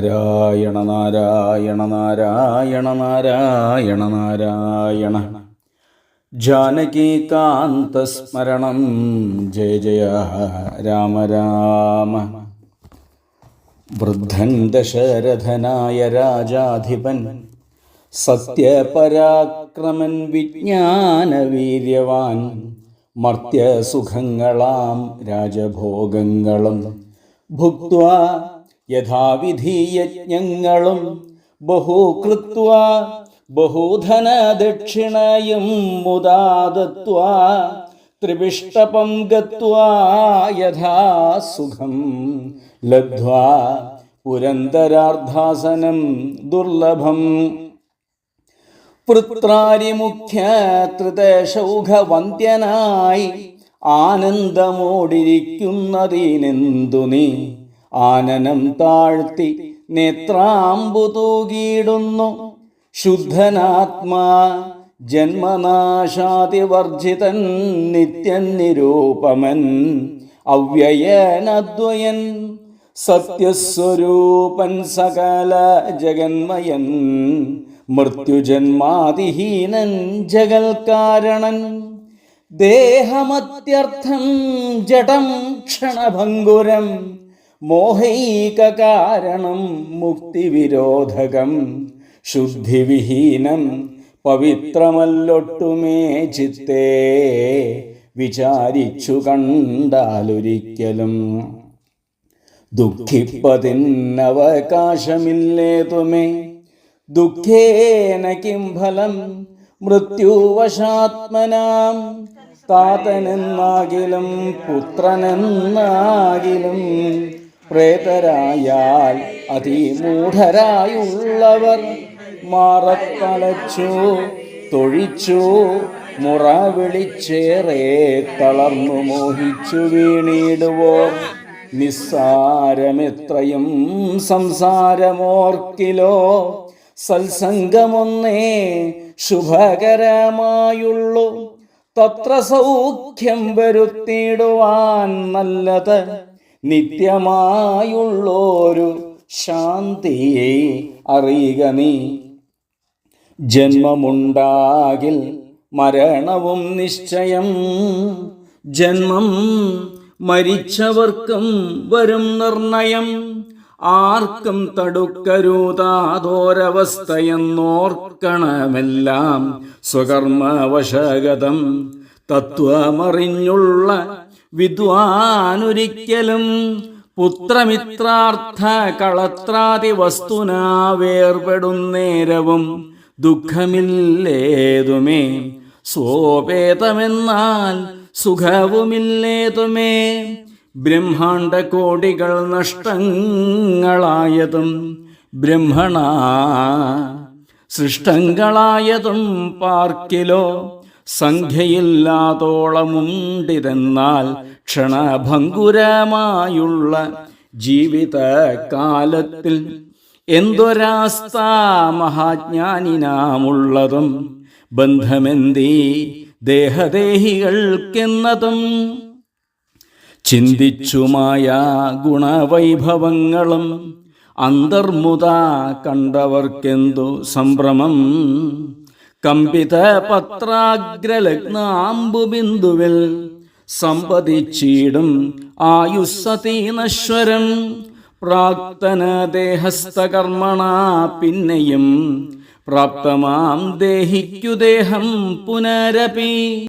നാരായണ നാരായണ നാരായണ നാരായണ നാരായണ. ജാനകീകാന്തസ്മരണം ജയ ജയ രാമ രാമ. വൃദ്ധൻ ദശരഥനായ രാജാധിപൻ. സത്യപരാക്രമൻ വിജ്ഞാനവീര്യവാൻ. മർത്യസുഖങ്ങളാം രാജഭോഗങ്ങളും. ഭുക്വ യഥാവിധി യജ്ഞങ്ങളും ബഹൂകൃത്വ ബഹൂധനദക്ഷിണയും മുദാദത്വ ത്രിവിഷ്ടപം ഗത്വാ യഥാസുഖം ലബ്ധ്വാ പുരന്തരാർദ്ധാസനം ദുർലഭം. പൃത്രാരിമുഖ്യ ത്രിതശൗഘവന്ധ്യനായി ആനന്ദമോടിരിക്കുന്നതിനെന്തു നീ? ആനനം താഴ്ത്തി നേത്രാമ്പു തൂകിയിടുന്നു. ശുദ്ധനാത്മാ ജന്മനാശാതിവർജിതൻ നിത്യൻ നിരൂപമൻ അവ്യയനദ്വയൻ സത്യസ്വരൂപൻ സകല ജഗന്മയൻ മൃത്യുജന്മാതിഹീനൻ ജഗൽക്കാരണൻ ദേഹമത്യർത്ഥം ജഡം മോഹൈകകാരണം മുക്തിവിരോധകം ശുദ്ധിവിഹീനം പവിത്രമല്ലൊട്ടുമേ ചിത്തേ വിചാരിച്ചു കണ്ടാലൊരിക്കലും. ദുഃഖിപ്പതിന്നവകാശമില്ലേതുമേ? ദുഃഖേന കിം ഫലം? മൃത്യുവശാത്മനാം. താതനെന്നാകിലും പുത്രനെന്നാകിലും പ്രേതരായാൽ അതിമൂഢരായുള്ളവർ മാറത്തലച്ചു തൊഴിച്ചു മുറ വിളിച്ചേറെ തളർന്നു മോഹിച്ചു വീണിടുവോർ. നിസ്സാരമെത്രയും സംസാരമോർക്കിലോ സത്സംഗമൊന്നേ ശുഭകരമായുള്ളൂ. തത്ര സൗഖ്യം വരുത്തിയിടുവാൻ നല്ലത് നിത്യമായുള്ളൊരു ശാന്തിയെ അറിയുക നീ. ജന്മമുണ്ടാകിൽ മരണവും നിശ്ചയം. ജന്മം മരിച്ചവർക്കും വരും നിർണയം. ആർക്കും തടുക്കരുതാതോരവസ്ഥയെന്നോർക്കണമെല്ലാം സ്വകർമ്മവശഗതം തത്വമറിഞ്ഞുള്ള വിദ്വാനൊരിക്കലും പുത്രമിത്രാർത്ഥ കളത്രാതി വസ്തുനാ വേർപെടുന്നേരവും ദുഃഖമില്ലേതുമേ. സ്വോപേതമെന്നാൽ സുഖവുമില്ലേതുമേ. ബ്രഹ്മാണ്ട കോടികൾ നഷ്ടങ്ങളായതും ബ്രഹ്മണ സൃഷ്ടങ്ങളായതും പാർക്കിലോ സംഖ്യയില്ലാതോളമുണ്ടിതെന്നാൽ ക്ഷണഭങ്കുരമായുള്ള ജീവിതകാലത്തിൽ എന്തൊരാസ്ഥ മഹാജ്ഞാനിനാമുള്ളതും ബന്ധമെന്തീ ദേഹദേഹികൾക്കെന്നതും? ചിന്തിച്ചുമായ ഗുണവൈഭവങ്ങളും അന്തർമുത കണ്ടവർക്കെന്തു സംഭ്രമം? കമ്പിത പത്രാഗ്രലഗ്നാംബുബിന്ദുവിൽ സമ്പതിച്ചീടും ആയുസ്സതീനശ്വരം പ്രാക്തന ദേഹസ്ഥകർമ്മണ പിന്നെയും പ്രാപ്തമാം ദേഹിക്കു ദേഹം പുനരപി.